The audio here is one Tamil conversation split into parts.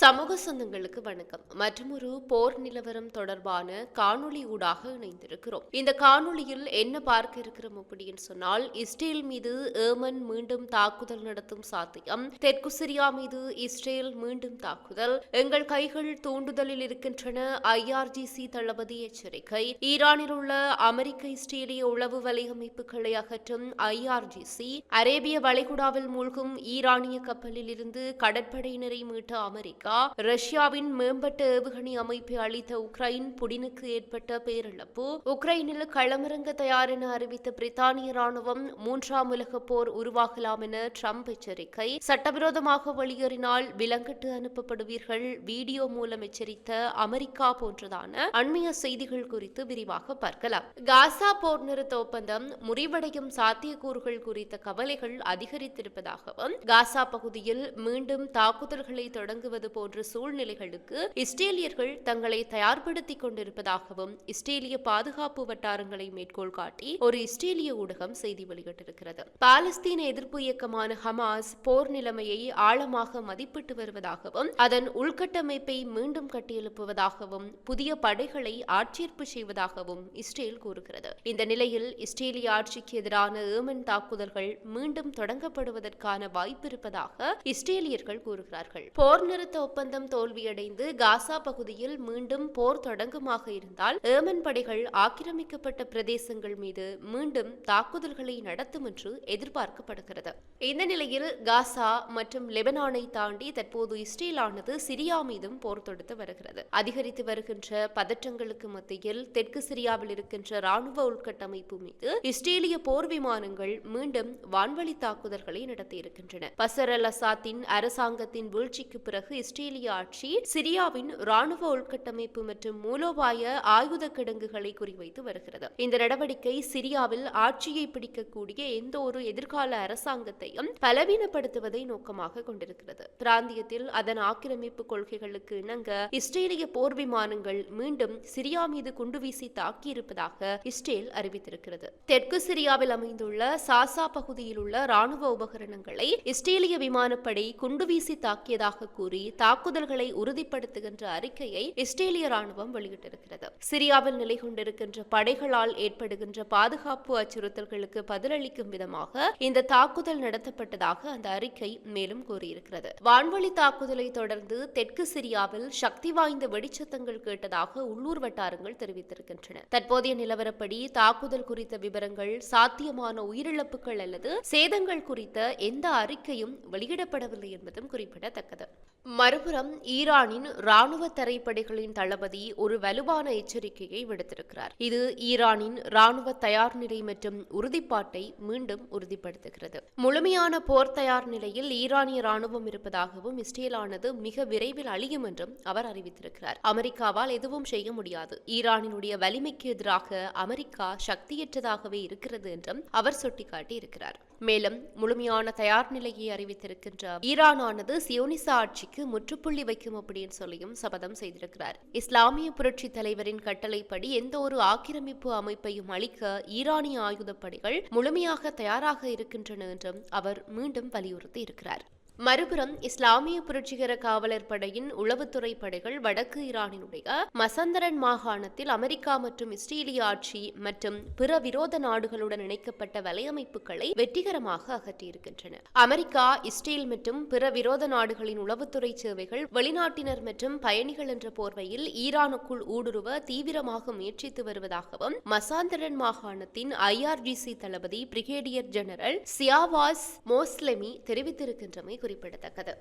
சமூக சொந்தங்களுக்கு வணக்கம். மற்றொரு போர் நிலவரம் தொடர்பான காணொளி ஊடாக இணைந்திருக்கிறோம். இந்த காணொளியில் என்ன பார்க்க இருக்கிறோம் அப்படின்னு சொன்னால் இஸ்ரேல் மீது ஏமன் மீண்டும் தாக்குதல் நடத்தும் சாத்தியம் தெற்கு சிரியா மீது இஸ்ரேல் மீண்டும் தாக்குதல் எங்கள் கைகள் தூண்டுதலில் இருக்கின்றன ஐஆர்ஜிசி தளபதி எச்சரிக்கை ஈரானில் உள்ள அமெரிக்க இஸ்ரேலிய உளவு வலையமைப்புகளை அகற்றும் ஐஆர்ஜிசி அரேபிய வளைகுடாவில் மூழ்கும் ஈரானிய கப்பலில் இருந்து கடற்படையினரை மீட்ட அமெரிக்கா ரஷ்யாவின் மேம்பட்ட ஏவுகணை அமைப்பை அளித்த உக்ரைன் புடினுக்கு ஏற்பட்ட பேரிழப்பு உக்ரைனில் களமிறங்க தயார் என அறிவித்த பிரித்தானிய ராணுவம் மூன்றாம் உலக போர் உருவாகலாம் என ட்ரம்ப் எச்சரிக்கை. சட்டவிரோதமாக வெளியேறினால் விலங்கட்டு அனுப்பப்படுவீர்கள் வீடியோ மூலம் எச்சரித்த அமெரிக்கா போன்றதான அண்மைய செய்திகள் குறித்து விரிவாக பார்க்கலாம். காசா போர் நிறுத்த ஒப்பந்தம் முறிவடையும் சாத்தியக்கூறுகள் குறித்த கவலைகள் அதிகரித்திருப்பதாகவும் காசா பகுதியில் மீண்டும் தாக்குதல்களை தொடங்குவது போன்ற சூழ்நிலைகளுக்கு இஸ்ரேலியர்கள் தங்களை தயார்படுத்திக் கொண்டிருப்பதாகவும் இஸ்ரேலிய பாதுகாப்பு வட்டாரங்களை மேற்கோள் காட்டி ஒரு இஸ்ரேலிய ஊடகம் செய்தி வெளியிட்டிருக்கிறது. பாலஸ்தீன எதிர்ப்பு இயக்கமான ஹமாஸ் போர் நிலைமையை ஆழமாக மதிப்பிட்டு வருவதாகவும் அதன் உள்கட்டமைப்பை மீண்டும் கட்டியெழுப்புவதாகவும் புதிய படைகளை ஆட்சேர்ப்பு செய்வதாகவும் இஸ்ரேல் கூறுகிறது. இந்த நிலையில் இஸ்ரேலிய ஆட்சிக்கு எதிரான ஏமன் தாக்குதல்கள் மீண்டும் தொடங்கப்படுவதற்கான வாய்ப்பு இருப்பதாக இஸ்ரேலியர்கள் கூறுகிறார்கள். போர் நிறுத்த ஒப்பந்தம் தோல்வியடைந்து காசா பகுதியில் மீண்டும் போர் தொடங்குமாக இருந்தால் ஏமன் படைகள் ஆக்கிரமிக்கப்பட்ட பிரதேசங்கள் மீது மீண்டும் தாக்குதல்களை நடத்தும் என்று எதிர்பார்க்கப்படுகிறது. இந்த நிலையில் காசா மற்றும் லெபனானை தாண்டி தற்போது இஸ்ரேலானது சிரியா மீதும் போர் தொடுத்து வருகிறது. அதிகரித்து வருகின்ற பதற்றங்களுக்கு மத்தியில் தெற்கு சிரியாவில் இருக்கின்ற ராணுவ உள்கட்டமைப்பு மீது இஸ்ரேலிய போர் விமானங்கள் மீண்டும் வான்வழி தாக்குதல்களை நடத்தியிருக்கின்றன. பசர் அல் அசாத்தின் அரசாங்கத்தின் வீழ்ச்சிக்கு பிறகு இஸ்ரேலிய ஆட்சி சிரியாவின் ராணுவ உள்கட்டமைப்பு மற்றும் மூலோபாய ஆயுத கிடங்குகளை குறிவைத்து வருகிறது. இந்த நடவடிக்கை சிரியாவில் ஆட்சியை பிடிக்கக்கூடிய எந்த ஒரு எதிர்கால அரசாங்கத்தையும் பலவீனப்படுத்துவதை நோக்கமாக கொண்டிருக்கிறது. பிராந்தியத்தில் அதன் ஆக்கிரமிப்பு கொள்கைகளுக்கு இணங்க இஸ்ரேலிய போர் விமானங்கள் மீண்டும் சிரியா மீது குண்டு வீசி தாக்கியிருப்பதாக இஸ்ரேல் அறிவித்திருக்கிறது. தெற்கு சிரியாவில் அமைந்துள்ள சாசா பகுதியில் உள்ள ராணுவ உபகரணங்களை இஸ்ரேலிய விமானப்படை குண்டு வீசி தாக்கியதாக கூறி தாக்குதல்களை உறுதிப்படுத்துகின்ற அறிக்கையை இஸ்ரேலிய ராணுவம் வெளியிட்டிருக்கிறது. சிரியாவில் நிலை கொண்டிருக்கின்ற படைகளால் ஏற்படுகின்ற பாதுகாப்பு அச்சுறுத்தல்களுக்கு பதிலளிக்கும் விதமாக இந்த தாக்குதல் நடத்தப்பட்டதாக அந்த அறிக்கை மேலும் கூறியிருக்கிறது. வான்வழி தாக்குதலை தொடர்ந்து தெற்கு சிரியாவில் சக்தி வாய்ந்த வெடிச்சத்தங்கள் கேட்டதாக உள்ளூர் வட்டாரங்கள் தெரிவித்திருக்கின்றன. தற்போதைய நிலவரப்படி தாக்குதல் குறித்த விவரங்கள் சாத்தியமான உயிரிழப்புகள் அல்லது சேதங்கள் குறித்த எந்த அறிக்கையும் வெளியிடப்படவில்லை என்பதும் குறிப்பிடத்தக்கது. மறுபுறம் ஈரானின் ராணுவ தரைப்படைகளின் தளபதி ஒரு வலுவான எச்சரிக்கையை விடுத்திருக்கிறார். இது ஈரானின் ராணுவ தயார் நிலை மற்றும் உறுதிப்பாட்டை மீண்டும் உறுதிப்படுத்துகிறது. முழுமையான போர் தயார் நிலையில் ஈரானிய ராணுவம் இருப்பதாகவும் இஸ்ரேலானது மிக விரைவில் அழியும் என்றும் அவர் அறிவித்திருக்கிறார். அமெரிக்காவால் எதுவும் செய்ய முடியாது. ஈரானினுடைய வலிமைக்கு எதிராக அமெரிக்கா சக்தியற்றதாகவே இருக்கிறது என்றும் அவர் சுட்டிக்காட்டியிருக்கிறார். மேலும் முழுமையான தயார் நிலையை அறிவித்திருக்கின்ற ஈரானானது சியோனிச ஆட்சிக்கு முற்றுப்புள்ளி வைக்கும் அப்படின்னு சொல்லியும் சபதம் செய்திருக்கிறார். இஸ்லாமிய புரட்சி தலைவரின் கட்டளைப்படி எந்த ஒரு ஆக்கிரமிப்பு அமைப்பையும் அளிக்க ஈரானிய ஆயுதப்படைகள் முழுமையாக தயாராக இருக்கின்றன என்றும் அவர் மீண்டும் வலியுறுத்தி இருக்கிறார். மறுபுறம் இஸ்லாமிய புரட்சிகர காவலர் படையின் உளவுத்துறை படைகள் வடக்கு ஈரானினுடைய மசந்தரன் மாகாணத்தில் அமெரிக்கா மற்றும் இஸ்ரேலிய ஆட்சி மற்றும் பிற விரோத நாடுகளுடன் இணைக்கப்பட்ட வலையமைப்புகளை வெற்றிகரமாக அகற்றியிருக்கின்றன. அமெரிக்கா இஸ்ரேல் மற்றும் பிற விரோத நாடுகளின் உளவுத்துறை சேவைகள் வெளிநாட்டினர் மற்றும் பயணிகள் என்ற போர்வையில் ஈரானுக்குள் ஊடுருவ தீவிரமாக முயற்சித்து வருவதாகவும் மசாந்தரன் மாகாணத்தின் ஐஆர்ஜிசி தளபதி பிரிகேடியர் ஜெனரல் சியாவாஸ் மோஸ்லெமி தெரிவித்திருக்கின்றமை குறிப்பிடத்தக்கது.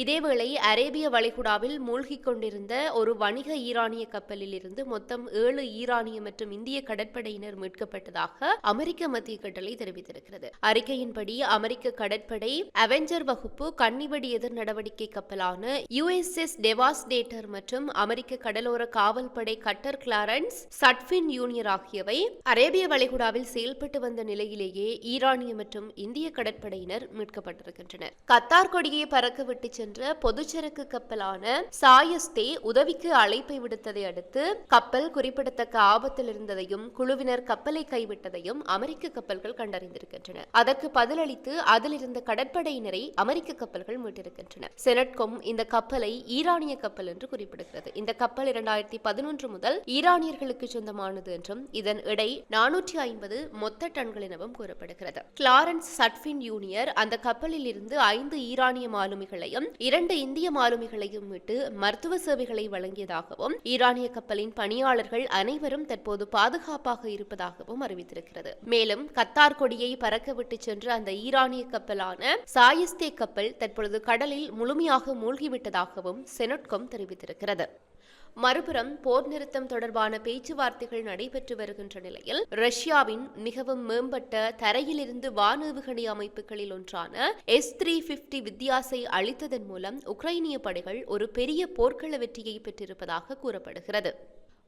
இதேவேளை அரேபிய வளைகுடாவில் மூழ்கிக் கொண்டிருந்த ஒரு வணிக ஈரானிய கப்பலில் இருந்து மொத்தம் ஏழு ஈரானிய மற்றும் இந்திய கடற்படையினர் மீட்கப்பட்டதாக அமெரிக்க மத்திய கட்டளை தெரிவித்திருக்கிறது. அறிக்கையின்படி அமெரிக்க கடற்படை அவெஞ்சர் வகுப்பு கன்னிவெடி எதிர் நடவடிக்கை கப்பலான யுஎஸ்எஸ் டெவாஸ்டேட்டர் மற்றும் அமெரிக்க கடலோர காவல்படை கட்டர் கிளாரன்ஸ் சட்பின் யூனியர் ஆகியவை அரேபிய வளைகுடாவில் செயல்பட்டு வந்த நிலையிலேயே ஈரானிய மற்றும் இந்திய கடற்படையினர் மீட்கப்பட்டிருக்கின்றனர். கத்தார் கொடியை பறக்கவிட்டு சென்ற சென்ற பொதுச்சரக்கு கப்பலான சாயஸ்தே உதவிக்கு அழைப்பை விடுத்ததை அடுத்து கப்பல் குறிப்பிடத்தக்க ஆபத்தில் இருந்ததையும் குழுவினர் கப்பலை கைவிட்டதையும் அமெரிக்க கப்பல்கள் கண்டறிந்திருக்கின்றன. அதற்கு பதிலளித்து அதில் இருந்த கடற்படையினரை அமெரிக்க கப்பல்கள் மீட்டிருக்கின்றன. செனட்கொம் இந்த கப்பலை ஈரானிய கப்பல் என்று குறிப்பிடுகிறது. இந்த கப்பல் இரண்டாயிரத்தி பதினொன்று முதல் ஈரானியர்களுக்கு சொந்தமானது என்றும் இதன் எடை நானூற்றி ஐம்பது மொத்த டன்கள் எனவும் கூறப்படுகிறது. கிளாரன்ஸ் சட்ஃபின் யூனியர் அந்த கப்பலில் இருந்து ஐந்து ஈரானிய மாலுமிகளையும் இரண்டு இந்திய மாலுமிகளையும் விட்டு மருத்துவ சேவைகளை வழங்கியதாகவும் ஈரானிய கப்பலின் பணியாளர்கள் அனைவரும் தற்போது பாதுகாப்பாக இருப்பதாகவும் அறிவித்திருக்கிறது. மேலும் கத்தார் கொடியை பறக்கவிட்டு சென்ற அந்த ஈரானிய கப்பலான சாயிஸ்தே கப்பல் தற்பொழுது கடலில் முழுமையாக மூழ்கிவிட்டதாகவும் செனட்கம் தெரிவித்திருக்கிறது. மறுபுறம் போர் நிறுத்தம் தொடர்பான பேச்சுவார்த்தைகள் நடைபெற்று வருகின்ற நிலையில் ரஷ்யாவின் மிகவும் மேம்பட்ட தரையிலிருந்து வானேவுகணை அமைப்புகளில் ஒன்றான எஸ் த்ரீ பிப்டி வித்தியாசை அளித்ததன் மூலம் உக்ரைனிய படைகள் ஒரு பெரிய போர்க்கள வெற்றியை பெற்றிருப்பதாக கூறப்படுகிறது.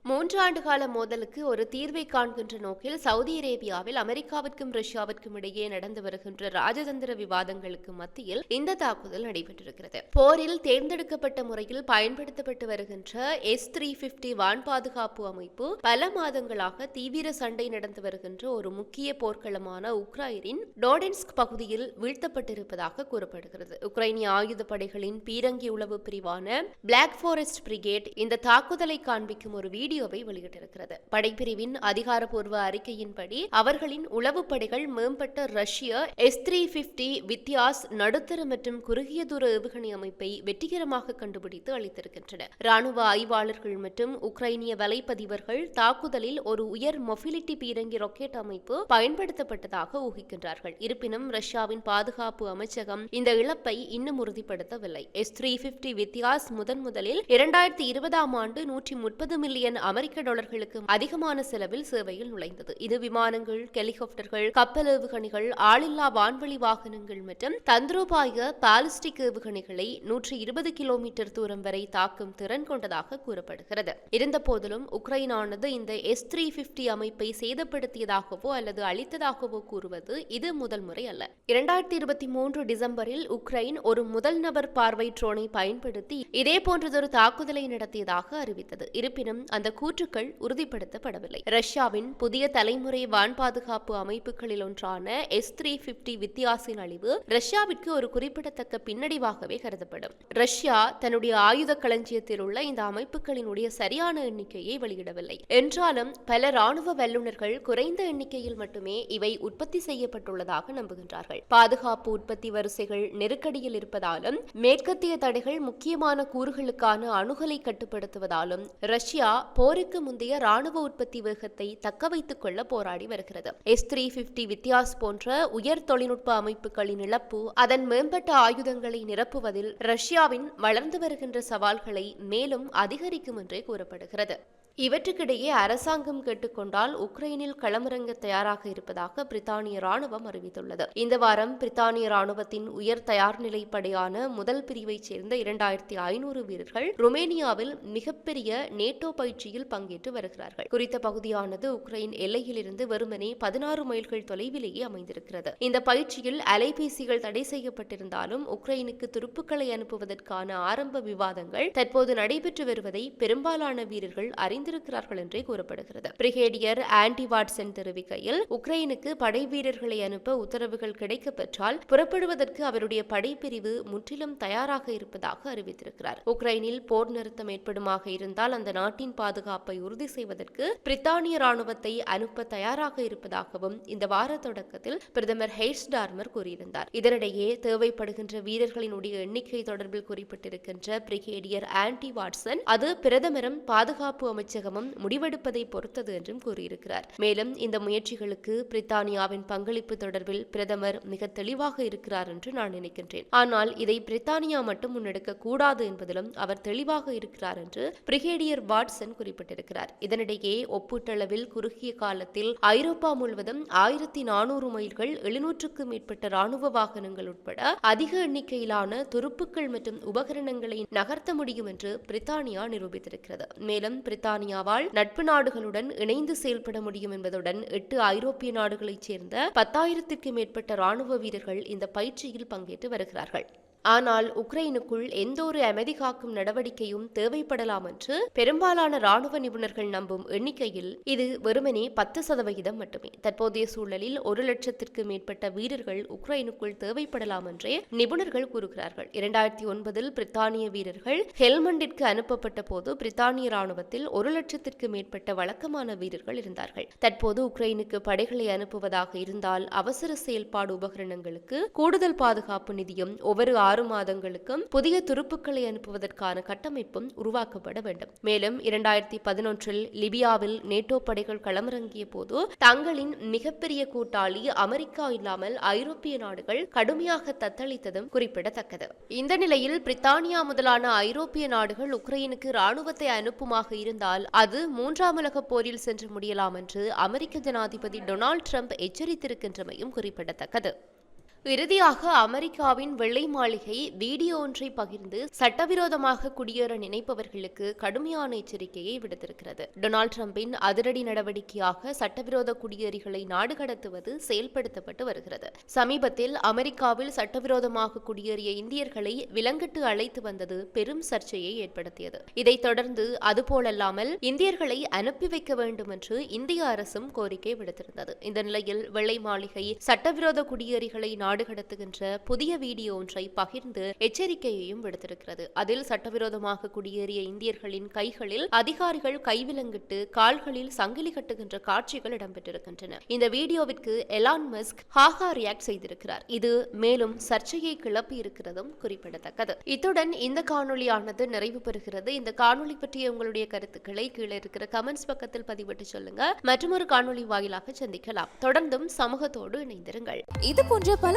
மூன்றாண்டு கால மோதலுக்கு ஒரு தீர்வை காண்கின்ற நோக்கில் சவுதி அரேபியாவில் அமெரிக்காவிற்கும் ரஷ்யாவிற்கும் இடையே நடந்து வருகின்ற ராஜதந்திர விவாதங்களுக்கு மத்தியில் இந்த தாக்குதல் நடைபெற்றிருக்கிறது. போரில் தேர்ந்தெடுக்கப்பட்ட முறையில் பயன்படுத்தப்பட்டு வருகின்ற எஸ் த்ரீ பிப்டி வான் பாதுகாப்பு அமைப்பு பல மாதங்களாக தீவிர சண்டை நடந்து வருகின்ற ஒரு முக்கிய போர்க்களமான உக்ரைனின் டோடென்ஸ்க் பகுதியில் வீழ்த்தப்பட்டிருப்பதாக கூறப்படுகிறது. உக்ரைனிய ஆயுத படைகளின் பீரங்கி உளவு பிரிவான பிளாக் ஃபாரஸ்ட் பிரிகேட் இந்த தாக்குதலை காண்பிக்கும் ஒரு வீடியோ வீடியோவை வெளியிட்டிருக்கிறது. படைப்பிரிவின் அதிகாரப்பூர்வ அறிக்கையின்படி அவர்களின் உளவு படைகள் மேம்பட்ட ரஷ்ய எஸ் த்ரீ பிப்டி வித்யாஸ் நடுத்தர மற்றும் குறுகிய தூர ஏவுகணை அமைப்பை வெற்றிகரமாக கண்டுபிடித்து அளித்திருக்கின்றன. ராணுவ ஆய்வாளர்கள் மற்றும் உக்ரைனிய வலைப்பதிவர்கள் தாக்குதலில் ஒரு உயர் மொபிலிட்டி பீரங்கி ராக்கெட் அமைப்பு பயன்படுத்தப்பட்டதாக ஊகிக்கின்றார்கள். இருப்பினும் ரஷ்யாவின் பாதுகாப்பு அமைச்சகம் இந்த இழப்பை இன்னும் உறுதிப்படுத்தவில்லை. எஸ் த்ரீ பிப்டி வித்யாஸ் முதன் முதலில் இரண்டாயிரத்தி இருபதாம் ஆண்டு நூற்றி முப்பது மில்லியன் அமெரிக்க டாலர்களுக்கு அதிகமான செலவில் சேவையில் நுழைந்தது. இது விமானங்கள் ஹெலிகாப்டர்கள் கப்பல் ஏவுகணைகள் ஆளில்லா வான்வெளி வாகனங்கள் மற்றும் தந்திரோபாய பாலிஸ்டிக் ஏவுகணைகளை நூற்றி இருபது கிலோமீட்டர் தூரம் வரை தாக்கும் திறன் கொண்டதாக கூறப்படுகிறது. இருந்தபோதிலும் உக்ரைனானது இந்த எஸ் த்ரீ பிப்டி அமைப்பை சேதப்படுத்தியதாகவோ அல்லது அளித்ததாகவோ கூறுவது இது முதல் முறை அல்ல. இரண்டாயிரத்தி இருபத்தி மூன்று டிசம்பரில் உக்ரைன் ஒரு முதல் நபர் பார்வை ட்ரோனை பயன்படுத்தி இதே போன்றதொரு தாக்குதலை நடத்தியதாக அறிவித்தது. இருப்பினும் அந்த கூற்றுக்கள் உறுதிப்படுத்தப்படவில்லை. ரஷ்யாவின் புதிய தலைமுறை வான் பாதுகாப்பு அமைப்புகளில் ஒன்றான எஸ் த்ரீ பிப்டி வித்தியாசின் அழிவு ரஷ்யாவிற்கு ஒரு குறிப்பிடத்தக்க பின்னடைவாகவே கருதப்படும். ரஷ்யா தன்னுடைய ஆயுத களஞ்சியத்தில் உள்ள இந்த அமைப்புகளினுடைய சரியான எண்ணிக்கையை வெளியிடவில்லை. என்றாலும் பல ராணுவ வல்லுநர்கள் குறைந்த எண்ணிக்கையில் மட்டுமே இவை உற்பத்தி செய்யப்பட்டுள்ளதாக நம்புகின்றார்கள். பாதுகாப்பு உற்பத்தி வரிசைகள் நெருக்கடியில் இருப்பதாலும் மேற்கத்திய தடைகள் முக்கியமான கூறுகளுக்கான அணுகலை கட்டுப்படுத்துவதாலும் ரஷ்யா போருக்கு முந்தைய ராணுவ உற்பத்தி வேகத்தை தக்க வைத்துக் கொள்ள போராடி வருகிறது. எஸ் த்ரீ பிப்டி வித்தியாஸ் போன்ற உயர் தொழில்நுட்ப அமைப்புகளின் இழப்பு அதன் மேம்பட்ட ஆயுதங்களை நிரப்புவதில் ரஷ்யாவின் வளர்ந்து வருகின்ற சவால்களை மேலும் அதிகரிக்கும் என்றே கூறப்படுகிறது. இவற்றுக்கிடையே அரசாங்கம் கேட்டுக்கொண்டால் உக்ரைனில் களமிறங்க தயாராக இருப்பதாக பிரித்தானிய ராணுவம் அறிவித்துள்ளது. இந்த வாரம் பிரித்தானிய ராணுவத்தின் உயர் தயார் நிலைப்படையான முதல் பிரிவைச் சேர்ந்த இரண்டாயிரத்தி ஐநூறு வீரர்கள் ருமேனியாவில் மிகப்பெரிய நேட்டோ பயிற்சியில் பங்கேற்று வருகிறார்கள். குறித்த பகுதியானது உக்ரைன் எல்லையிலிருந்து வெறுமனே பதினாறு மைல்கள் தொலைவிலேயே அமைந்திருக்கிறது. இந்த பயிற்சியில் அலைபேசிகள் தடை செய்யப்பட்டிருந்தாலும் உக்ரைனுக்கு துருப்புக்களை அனுப்புவதற்கான ஆரம்ப விவாதங்கள் தற்போது நடைபெற்று வருவதை பெரும்பாலான வீரர்கள் அறிந்து அறிந்திருக்கிறார்கள் என்றே கூறப்படுகிறது. பிரிகேடியர் ஆன்டி வாட்சன் தெரிவிக்கையில் உக்ரைனுக்கு படை வீரர்களை அனுப்ப உத்தரவுகள் கிடைக்கப்பெற்றால் புறப்படுவதற்கு அவருடைய படைப்பிரிவு முற்றிலும் தயாராக இருப்பதாக அறிவித்திருக்கிறார். உக்ரைனில் போர் நிறுத்தம் ஏற்படுமாக இருந்தால் அந்த நாட்டின் பாதுகாப்பை உறுதி செய்வதற்கு பிரித்தானிய ராணுவத்தை அனுப்ப தயாராக இருப்பதாகவும் இந்த வார தொடக்கத்தில் பிரதமர் ஹெய்ஸ் டார்மர் கூறியிருந்தார். இதனிடையே தேவைப்படுகின்ற வீரர்களினுடைய எண்ணிக்கை தொடர்பில் குறிப்பிட்டிருக்கின்ற பிரிகேடியர் ஆன்டி வாட்சன் அது பிரதமரும் பாதுகாப்பு அமைச்சர் அமைச்சகமும் முடிவெடுப்பதை பொறுத்தது என்றும் கூறியிருக்கிறார். மேலும் இந்த முயற்சிகளுக்கு பிரித்தானியாவின் பங்களிப்பு தொடர்பில் பிரதமர் மிக தெளிவாக இருக்கிறார் என்று நான் நினைக்கின்றேன். ஆனால் இதை பிரித்தானியா மட்டும் முன்னெடுக்க கூடாது என்பதிலும் அவர் தெளிவாக இருக்கிறார் என்று பிரிகேடியர் வாட்சன் குறிப்பிட்டிருக்கிறார். இதனிடையே ஒப்பீட்டளவில் குறுகிய காலத்தில் ஐரோப்பா முழுவதும் ஆயிரத்தி நானூறு மைல்கள் எழுநூற்றுக்கும் மேற்பட்ட ராணுவ வாகனங்கள் உட்பட அதிக எண்ணிக்கையிலான துருப்புக்கள் மற்றும் உபகரணங்களை நகர்த்த முடியும் என்று பிரித்தானியா நிரூபித்திருக்கிறது. மேலும் பிரித்தானியா பிரித்தானியாவால் நட்பு நாடுகளுடன் இணைந்து செயல்பட முடியும் என்பதுடன் எட்டு ஐரோப்பிய நாடுகளைச் சேர்ந்த பத்தாயிரத்திற்கு மேற்பட்ட ராணுவ வீரர்கள் இந்த பயிற்சியில் பங்கேற்று வருகிறார்கள். ஆனால் உக்ரைனுக்குள் எந்த ஒரு அமைதி காக்கும் நடவடிக்கையும் தேவைப்படலாம் என்று பெரும்பாலான ராணுவ நிபுணர்கள் நம்பும் எண்ணிக்கையில் இது வெறுமனே பத்து சதவிகிதம் மட்டுமே. தற்போதைய சூழலில் ஒரு லட்சத்திற்கு மேற்பட்ட வீரர்கள் உக்ரைனுக்குள் தேவைப்படலாம் என்றே நிபுணர்கள் கூறுகிறார்கள். இரண்டாயிரத்தி ஒன்பதில் பிரித்தானிய வீரர்கள் ஹெல்மண்டிற்கு அனுப்பப்பட்ட போது பிரித்தானிய ராணுவத்தில் ஒரு லட்சத்திற்கு மேற்பட்ட வழக்கமான வீரர்கள் இருந்தார்கள். தற்போது உக்ரைனுக்கு படைகளை அனுப்புவதாக இருந்தால் அவசர செயல்பாடு உபகரணங்களுக்கு கூடுதல் பாதுகாப்பு நிதியம் ஒவ்வொரு ஆறு மாதங்களுக்கும் புதிய துருப்புக்களை அனுப்புவதற்கான கட்டமைப்பும் உருவாக்கப்பட வேண்டும். மேலும் இரண்டாயிரத்தி பதினொன்றில் லிபியாவில் நேட்டோ படைகள் களமிறங்கிய போது தங்களின் மிகப்பெரிய கூட்டாளி அமெரிக்கா இல்லாமல் ஐரோப்பிய நாடுகள் கடுமையாக தத்தளித்ததும் குறிப்பிடத்தக்கது. இந்த நிலையில் பிரித்தானியா முதலான ஐரோப்பிய நாடுகள் உக்ரைனுக்கு ராணுவத்தை அனுப்புமாக இருந்தால் அது மூன்றாம் உலகப் போரில் சென்று முடியலாம் என்று அமெரிக்க ஜனாதிபதி டொனால்ட் ட்ரம்ப் எச்சரித்திருக்கின்றமையும் குறிப்பிடத்தக்கது. இறுதியாக அமெரிக்காவின் வெள்ளை மாளிகை வீடியோ ஒன்றை பகிர்ந்து சட்டவிரோதமாக குடியேற நினைப்பவர்களுக்கு கடுமையான எச்சரிக்கையை விடுத்திருக்கிறது. டொனால்டு டிரம்பின் அதிரடி நடவடிக்கையாக சட்டவிரோத குடியேறிகளை நாடு கடத்துவது செயல்படுத்தப்பட்டு வருகிறது. சமீபத்தில் அமெரிக்காவில் சட்டவிரோதமாக குடியேறிய இந்தியர்களை விலங்கிட்டு அழைத்து வந்தது பெரும் சர்ச்சையை ஏற்படுத்தியது. இதைத் தொடர்ந்து அதுபோலல்லாமல் இந்தியர்களை அனுப்பி வைக்க வேண்டும் என்று இந்திய அரசும் கோரிக்கை விடுத்திருந்தது. இந்த நிலையில் வெள்ளை மாளிகை சட்டவிரோத குடியேறிகளை நாடு கடத்துகின்ற புதிய வீடியோ ஒன்றை பகிர்ந்து எச்சரிக்கையையும் விடுத்திருக்கிறது. அதில் சட்டவிரோதமாக குடியேறிய இந்தியர்களின் கைகளில் அதிகாரிகள் கைவிலங்கிட்டு கால்களில் சங்கிலி கட்டுகின்ற காட்சிகள் இடம்பெற்றிருக்கின்றன. இந்த வீடியோவிற்கு எலான் மஸ்க் ஹாஹா ரியாக்ட் செய்திருக்கிறார். இது மேலும் சர்ச்சையை கிளப்பி இருக்கிறதும் குறிப்பிடத்தக்கது. இத்துடன் இந்த காணொளியானது நிறைவு பெறுகிறது. இந்த காணொலி பற்றிய உங்களுடைய கருத்துக்களை கீழே இருக்கிற கமெண்ட்ஸ் பக்கத்தில் பதிவிட்டு சொல்லுங்க. மற்றொரு காணொளி வாயிலாக சந்திக்கலாம். தொடர்ந்தும் சமூகத்தோடு இணைந்திருங்கள். இது போன்ற பல